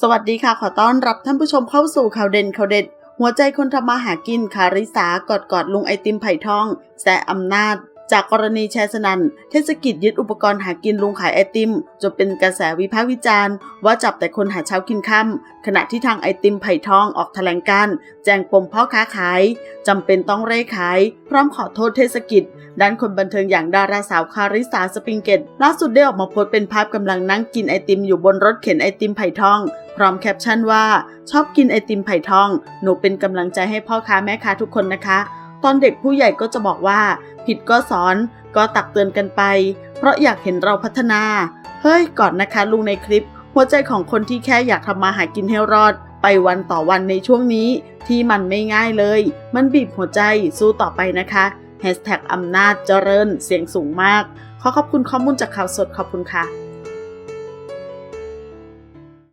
สวัสดีค่ะ ขอต้อนรับท่านผู้ชมเข้าสู่ข่าวเด่นข่าวเด็ด หัวใจคนทำมาหากินคาริสากอดกอดลุงไอติมไผ่ทองแสอำนาจ จากกรณีแชร์สนันเทศกิจยึดอุปกรณ์หากินลุงขายไอติมจนเป็นกระแสวิพากษ์วิจารณ์ ว่าจับแต่คนหาเช้ากินค่ำขณะที่ทางไอติมไผ่ทองออกแถลงการ์แจ้งปมพ่อค้าขายจำเป็นต้องเร่ขาย พร้อมขอโทษเทศกิจด้านคนบันเทิงอย่างดาราสาวคาริสาสปริงเกตล่าสุดได้ออกมาโพสต์เป็นภาพกำลังนั่งกินไอติมอยู่บนรถเข็นไอติมไผ่ทอง พร้อมแคปชั่นว่า ชอบกินไอติมไผ่ทอง หนูเป็นกำลังใจให้พ่อค้าแม่ค้าทุกคนนะคะ ตอนเด็กผู้ใหญ่ก็จะบอกว่า ผิดก็สอนก็ตักเตือนกันไป เพราะอยากเห็นเราพัฒนา เฮ้ยก่อนนะคะลุงในคลิป หัวใจของคนที่แค่อยากทำมาหากินให้รอด ไปวันต่อวันในช่วงนี้ ที่มันไม่ง่ายเลย มันบีบหัวใจสู้ต่อไปนะคะแฮชแท็กอำนาจเจริญเสียงสูงมาก ขอขอบคุณข้อมูลจากข่าวสดขอบคุณค่ะ